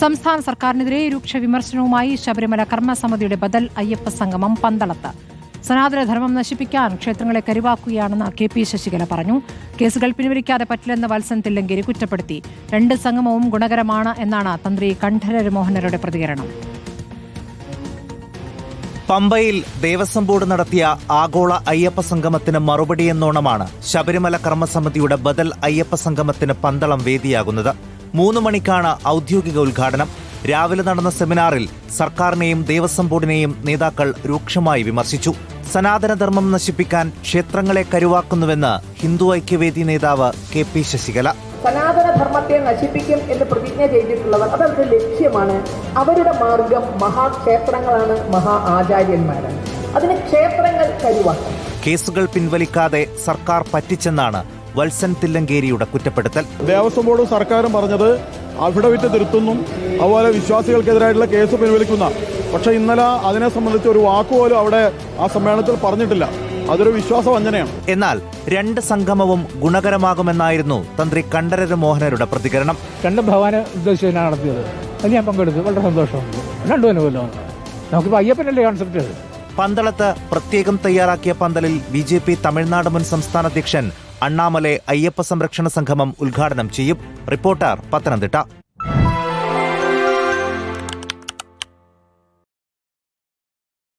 സംസ്ഥാന സർക്കാരിനെതിരെ രൂക്ഷ വിമർശനവുമായി ശബരിമല കർമ്മസമിതിയുടെ ബദൽ അയ്യപ്പ സംഗമം പന്തളത്ത്. സനാതനധർമ്മം നശിപ്പിക്കാൻ ക്ഷേത്രങ്ങളെ കരുവാക്കുകയാണെന്ന് കെ പി ശശികല പറഞ്ഞു. കേസുകൾ പിൻവലിക്കാതെ പറ്റില്ലെന്ന് വത്സൻ തില്ലങ്കേരി കുറ്റപ്പെടുത്തി. രണ്ട് സംഗമവും ഗുണകരമാണ് എന്നാണ് തന്ത്രി കണ്ഠരമോഹനരുടെ പ്രതികരണം. പമ്പയിൽ ദേവസ്വം ബോർഡ് നടത്തിയ ആഗോള അയ്യപ്പ സംഗമത്തിന് മറുപടിയെന്നോണമാണ് ശബരിമല കർമ്മസമിതിയുടെ ബദൽ അയ്യപ്പ സംഗമത്തിന് പന്തളം വേദിയാകുന്നത്. മൂന്ന് മണിക്കാണ് ഔദ്യോഗിക ഉദ്ഘാടനം. രാവിലെ നടന്ന സെമിനാറിൽ സർക്കാരിനെയും ദേവസ്വം ബോർഡിനെയും നേതാക്കൾ രൂക്ഷമായി വിമർശിച്ചു. സനാതനധർമ്മം നശിപ്പിക്കാൻ ക്ഷേത്രങ്ങളെ കരുവാക്കുന്നുവെന്ന് ഹിന്ദു ഐക്യവേദി നേതാവ് കെ പി ശശികല. സനാതനധർമ്മത്തെ നശിപ്പിക്കും എന്ന് പ്രതിജ്ഞ ചെയ്തിട്ടുള്ളവർ അതവരുടെ ലക്ഷ്യമാണ്. അവരുടെ മാർഗം മഹാക്ഷേത്രങ്ങളാണ് മഹാ ആചാര്യന്മാരാണ്. അതിന് ക്ഷേത്രങ്ങൾ കരുവാക്കും. കേസുകൾ പിൻവലിക്കാതെ സർക്കാർ പറ്റിച്ചെന്നാണ് വത്സൻ തില്ലങ്കേരിയുടെ കുറ്റപ്പെടുത്തൽ. ദേവസ്വം ബോർഡും സർക്കാരും പറഞ്ഞത് അഫിഡവിറ്റ് തിരുത്തുന്നു. അതുപോലെ വിശ്വാസികൾക്കെതിരായിട്ടുള്ള കേസ് പിൻവലിക്കുന്ന. പക്ഷേ ഇന്നലെ അതിനെ സംബന്ധിച്ച് ഒരു വാക്കുപോലും അവിടെ ആ സമ്മേളനത്തിൽ പറഞ്ഞിട്ടില്ല. അതൊരു വിശ്വാസവഞ്ചനയാണ് എന്നാൽ രണ്ട് സംഗമവും ഗുണകരമാകുമെന്നായിരുന്നു തന്ത്രി കണ്ഠരര് മോഹനരുടെ പ്രതികരണം. രണ്ടും ഭവാന ഉദ്ദേശിച്ചാണ് നടത്തിയത്. ഞാൻ പങ്കെടുത്തു. വളരെ സന്തോഷമുണ്ട് രണ്ടും അനുകൂലമാണ് നമുക്കിപ്പോൾ അയ്യപ്പനല്ലേ കോൺസെപ്റ്റ് പന്തളത്ത് പ്രത്യേകം തയ്യാറാക്കിയ പന്തലിൽ ബി ജെ പി തമിഴ്നാട് മുൻ സംസ്ഥാന അധ്യക്ഷൻ അണ്ണാമലെ അയ്യപ്പ സംരക്ഷണ സംഗമം ഉദ്ഘാടനം ചെയ്യും. റിപ്പോർട്ടർ പത്തനംതിട്ട.